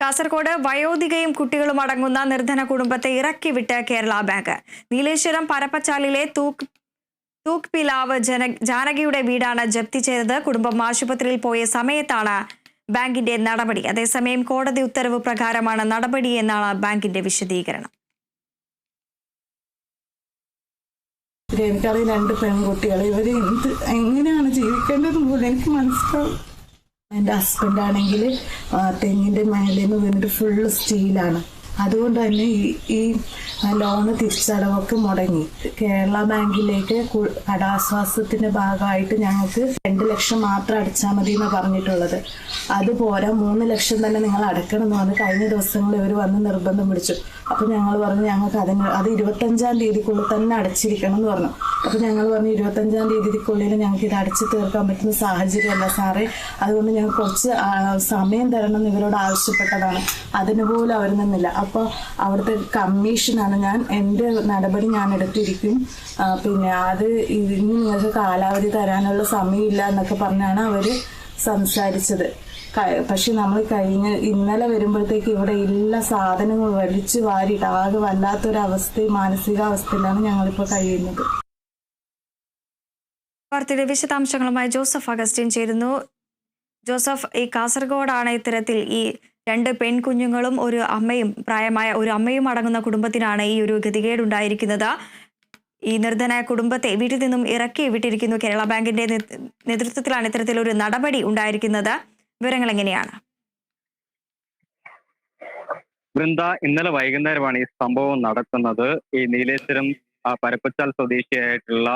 കാസർഗോഡ് വയോധികയും കുട്ടികളും അടങ്ങുന്ന നിർധന കുടുംബത്തെ ഇറക്കി വിട്ട് കേരള ബാങ്ക്. നീലേശ്വരം പരപ്പച്ചാലിലെ തൂക്ക് തൂക്ക് പിലാവ് ജന ജാനകിയുടെ വീടാണ് ജപ്തി ചെയ്തത്. കുടുംബം ആശുപത്രിയിൽ പോയ സമയത്താണ് ബാങ്കിന്റെ നടപടി. അതേസമയം കോടതി ഉത്തരവ് പ്രകാരമാണ് നടപടി എന്നാണ് ബാങ്കിന്റെ വിശദീകരണം. എനിക്കറിയാം രണ്ട് പെൺകുട്ടികൾ ഇവർ എന്ത് എങ്ങനെയാണ് ജീവിക്കേണ്ടത് പോലും എനിക്ക് മനസ്സിലാവും എന്റെ ഹസ്ബൻഡ് ആണെങ്കിൽ തെങ്ങിന്റെ മേലെ നിന്ന് വീണിട്ട് ഫുള്ള് സ്റ്റീലാണ് അതുകൊണ്ട് തന്നെ ഈ ലോണ് തിരിച്ചടവൊക്കെ മുടങ്ങി. കേരള ബാങ്കിലേക്ക് കടാശ്വാസത്തിന്റെ ഭാഗമായിട്ട് ഞങ്ങൾക്ക് രണ്ട് ലക്ഷം മാത്രം അടച്ചാൽ മതി എന്ന് പറഞ്ഞിട്ടുള്ളത്. അത് പോരാ മൂന്ന് ലക്ഷം തന്നെ നിങ്ങൾ അടക്കണം എന്ന് പറഞ്ഞ് കഴിഞ്ഞ ദിവസങ്ങളിൽ ഇവർ വന്ന് നിർബന്ധം പിടിച്ചു. അപ്പൊ ഞങ്ങൾ പറഞ്ഞു ഞങ്ങൾക്ക് അതിന് അത് ഇരുപത്തഞ്ചാം തീയതിക്കുള്ളിൽ തന്നെ അടച്ചിരിക്കണം എന്ന് പറഞ്ഞു. അപ്പൊ ഞങ്ങൾ പറഞ്ഞു ഇരുപത്തഞ്ചാം തീയതിക്കുള്ളിൽ ഞങ്ങൾക്ക് ഇത് അടച്ചു തീർക്കാൻ പറ്റുന്ന സാഹചര്യമല്ല സാറേ. അതുകൊണ്ട് ഞങ്ങൾ കുറച്ച് സമയം തരണം എന്ന് ഇവരോട് ആവശ്യപ്പെട്ടതാണ്. അതിനുപോലും അവർ നിന്നില്ല. അപ്പോൾ അവിടുത്തെ കമ്മീഷനാണ് ഞാൻ. എന്റെ നടപടി ഞാൻ എടുത്തിരിക്കും. പിന്നെ അത് ഇനി നിങ്ങൾക്ക് കാലാവധി തരാനുള്ള സമയമില്ല എന്നൊക്കെ പറഞ്ഞാണ് അവർ സംസാരിച്ചത്. പക്ഷെ നമ്മൾ കഴിഞ്ഞ ഇന്നലെ വരുമ്പോഴത്തേക്ക് ഇവിടെ എല്ലാ സാധനങ്ങളും വലിച്ചു വാരിയിട്ട് ആകെ വല്ലാത്തൊരവസ്ഥയും മാനസികാവസ്ഥയിലാണ് ഞങ്ങളിപ്പോൾ കഴിയുന്നത്. വാർത്തയുടെ വിശദാംശങ്ങളുമായി ജോസഫ് അഗസ്റ്റിൻ ചേരുന്നു. ജോസഫ് ഈ കാസർഗോഡാണ് ഇത്തരത്തിൽ ഈ രണ്ട് പെൺകുഞ്ഞുങ്ങളും ഒരു അമ്മയും പ്രായമായ ഒരു അമ്മയും അടങ്ങുന്ന കുടുംബത്തിനാണ് ഈ ഒരു ഗതികേടുണ്ടായിരിക്കുന്നത്. ഈ നിർധനായ കുടുംബത്തെ വീട്ടിൽ നിന്നും ഇറക്കി വിട്ടിരിക്കുന്നു കേരള ബാങ്കിന്റെ നേതൃത്വത്തിലാണ് ഇത്തരത്തിലൊരു നടപടി ഉണ്ടായിരിക്കുന്നത്. വിവരങ്ങൾ എങ്ങനെയാണ്? വൃന്ദ ഇന്നലെ വൈകുന്നേരമാണ് ഈ സംഭവം നടക്കുന്നത്. ഈ നീലേശ്വരം പരപ്പച്ചാൽ സ്വദേശിയായിട്ടുള്ള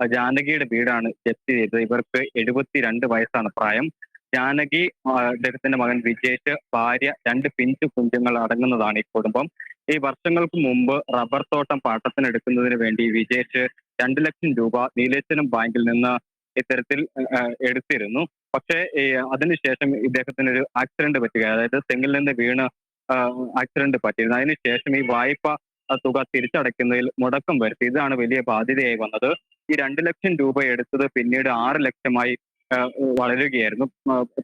ജാനകിയുടെ വീടാണ് ജപ്തി ചെയ്തത്. ഇവർക്ക് എഴുപത്തിരണ്ട് വയസ്സാണ് പ്രായം. ജാനകി അദ്ദേഹത്തിന്റെ മകൻ വിജേഷ് ഭാര്യ രണ്ട് പിഞ്ചു കുഞ്ഞുങ്ങൾ അടങ്ങുന്നതാണ് ഈ കുടുംബം. ഈ വർഷങ്ങൾക്ക് മുമ്പ് റബ്ബർ തോട്ടം പാട്ടത്തിനെടുക്കുന്നതിന് വേണ്ടി വിജേഷ് രണ്ട് ലക്ഷം രൂപ നീലേശ്വരം ബാങ്കിൽ നിന്ന് ഇത്തരത്തിൽ എടുത്തിരുന്നു. പക്ഷേ അതിനുശേഷം ഇദ്ദേഹത്തിന് ഒരു ആക്സിഡന്റ് പറ്റുക അതായത് തെങ്ങിൽ നിന്ന് വീണ് ആക്സിഡന്റ് പറ്റിയിരുന്നു. അതിനുശേഷം ഈ വായ്പ തുക തിരിച്ചടയ്ക്കുന്നതിൽ മുടക്കം വരുത്തി. ഇതാണ് വലിയ ബാധ്യതയായി വന്നത്. ഈ രണ്ട് ലക്ഷം രൂപ എടുത്തത് പിന്നീട് ആറ് ലക്ഷമായി വളരുകയായിരുന്നു.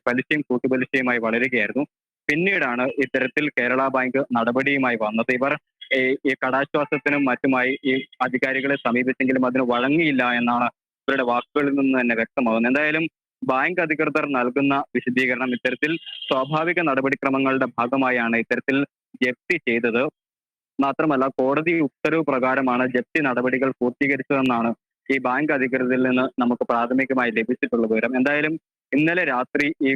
പലിശയും കൂട്ടുപലിശയുമായി വളരുകയായിരുന്നു. പിന്നീടാണ് ഇത്തരത്തിൽ കേരള ബാങ്ക് നടപടിയുമായി വന്നത്. ഇവർ ഈ കടാശ്വാസത്തിനും മറ്റുമായി ഈ അധികാരികളെ സമീപിച്ചെങ്കിലും അതിന് വഴങ്ങിയില്ല എന്നാണ് ഇവരുടെ വാക്കുകളിൽ നിന്ന് തന്നെ വ്യക്തമാകുന്നത്. എന്തായാലും ബാങ്ക് അധികൃതർ നൽകുന്ന വിശദീകരണം ഇത്തരത്തിൽ സ്വാഭാവിക നടപടിക്രമങ്ങളുടെ ഭാഗമായാണ് ഇത്തരത്തിൽ ജപ്തി ചെയ്തത്. മാത്രമല്ല കോടതി ഉത്തരവ് പ്രകാരമാണ് ജപ്തി നടപടികൾ പൂർത്തീകരിച്ചതെന്നാണ് ഈ ബാങ്ക് അധികൃതരിൽ നിന്ന് നമുക്ക് പ്രാഥമികമായി ലഭിച്ചിട്ടുള്ള വിവരം. എന്തായാലും ഇന്നലെ രാത്രി ഈ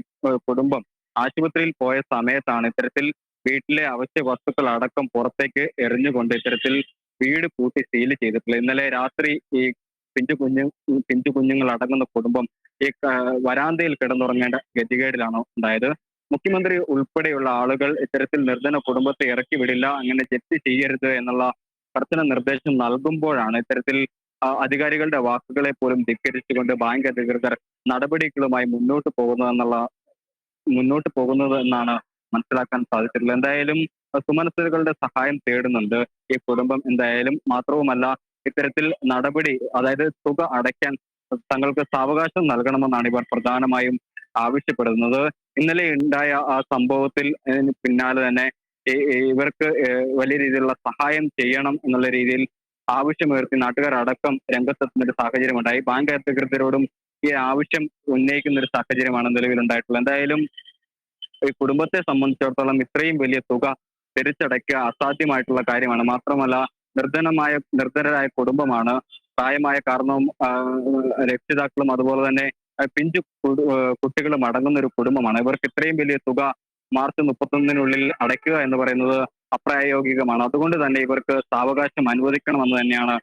കുടുംബം ആശുപത്രിയിൽ പോയ സമയത്താണ് ഇത്തരത്തിൽ വീട്ടിലെ അവശ്യ വസ്തുക്കൾ അടക്കം പുറത്തേക്ക് എറിഞ്ഞുകൊണ്ട് ഇത്തരത്തിൽ വീട് പൂട്ടി സീൽ ചെയ്തിട്ടുള്ളത്. ഇന്നലെ രാത്രി ഈ പിഞ്ചു കുഞ്ഞു പിഞ്ചു കുഞ്ഞുങ്ങൾ അടങ്ങുന്ന കുടുംബം ഈ വരാന്തയിൽ കിടന്നുറങ്ങേണ്ട ഗതികേടിലാണ് ഉണ്ടായത്? മുഖ്യമന്ത്രി ഉൾപ്പെടെയുള്ള ആളുകൾ ഇത്തരത്തിൽ നിർധന കുടുംബത്തെ ഇറക്കി വിടില്ല അങ്ങനെ ജപ്തി ചെയ്യരുത് എന്നുള്ള കർശന നിർദ്ദേശം നൽകുമ്പോഴാണ് ഇത്തരത്തിൽ അധികാരികളുടെ വാക്കുകളെ പോലും ധിക്കരിച്ചുകൊണ്ട് ബാങ്ക് അധികൃതർ നടപടികളുമായി മുന്നോട്ട് പോകുന്നതെന്നുള്ള മുന്നോട്ട് പോകുന്നത് എന്നാണ് മനസ്സിലാക്കാൻ സാധിച്ചിട്ടുള്ളത്. എന്തായാലും സുമനസ്സുകളുടെ സഹായം തേടുന്നുണ്ട്. ഈ കുടുംബം എന്തായാലും മാത്രവുമല്ല ഇത്തരത്തിൽ നടപടി അതായത് തുക അടയ്ക്കാൻ തങ്ങൾക്ക് സാവകാശം നൽകണമെന്നാണ് ഇവർ പ്രധാനമായും ആവശ്യപ്പെടുന്നത്. ഇന്നലെ ഉണ്ടായ ആ സംഭവത്തിൽ പിന്നാലെ തന്നെ ഇവർക്ക് വലിയ രീതിയിലുള്ള സഹായം ചെയ്യണം എന്നുള്ള രീതിയിൽ ആവശ്യമുയർത്തി നാട്ടുകാർ അടക്കം രംഗത്തെത്തുന്ന ഒരു സാഹചര്യം ഉണ്ടായി ബാങ്ക് അധികൃതരോടും ഈ ആവശ്യം ഉന്നയിക്കുന്ന ഒരു സാഹചര്യമാണ് നിലവിലുണ്ടായിട്ടുള്ളത്. എന്തായാലും ഈ കുടുംബത്തെ സംബന്ധിച്ചിടത്തോളം ഇത്രയും വലിയ തുക തിരിച്ചടയ്ക്കുക അസാധ്യമായിട്ടുള്ള കാര്യമാണ്. മാത്രമല്ല നിർധനമായ നിർധനരായ കുടുംബമാണ് പ്രായമായ കാരണവും രക്ഷിതാക്കളും അതുപോലെ തന്നെ പിഞ്ചു കുട്ടികളും അടങ്ങുന്ന ഒരു കുടുംബമാണ്. ഇവർക്ക് ഇത്രയും വലിയ തുക മാർച്ച് മുപ്പത്തൊന്നിനുള്ളിൽ അടയ്ക്കുക എന്ന് പറയുന്നത് അപ്രായോഗികമാണ്. അതുകൊണ്ട് തന്നെ ഇവർക്ക് സാവകാശം അനുവദിക്കണമെന്ന് തന്നെയാണ്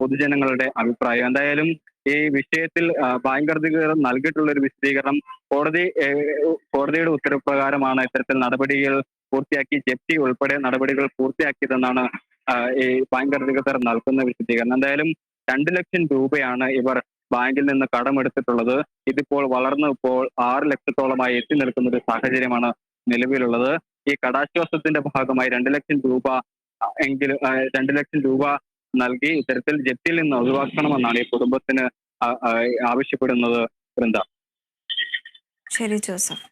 പൊതുജനങ്ങളുടെ അഭിപ്രായം. എന്തായാലും ഈ വിഷയത്തിൽ ബാങ്ക് അധികൃതർ നൽകിയിട്ടുള്ള ഒരു വിശദീകരണം കോടതി കോടതിയുടെ ഉത്തരവ് പ്രകാരമാണ് ഇത്തരത്തിൽ നടപടികൾ പൂർത്തിയാക്കി ജപ്തി ഉൾപ്പെടെ നടപടികൾ പൂർത്തിയാക്കിയതെന്നാണ് ഈ ബാങ്ക് അധികൃതർ നൽകുന്ന വിശദീകരണം. എന്തായാലും രണ്ട് ലക്ഷം രൂപയാണ് ഇവർ ബാങ്കിൽ നിന്ന് കടമെടുത്തിട്ടുള്ളത്. ഇതിപ്പോൾ വളർന്നു ഇപ്പോൾ ആറ് ലക്ഷത്തോളമായി എത്തി നിൽക്കുന്ന ഒരു സാഹചര്യമാണ് നിലവിലുള്ളത്. ഈ കടാശ്വാസത്തിന്റെ ഭാഗമായി രണ്ട് ലക്ഷം രൂപ എങ്കിലും രണ്ട് ലക്ഷം രൂപ നൽകി ഇത്തരത്തിൽ ജപ്തിയിൽ നിന്ന് ഒഴിവാക്കണമെന്നാണ് ഈ കുടുംബത്തിന് ആവശ്യപ്പെടുന്നത് വൃന്ദ. ശരി ജോസഫ്.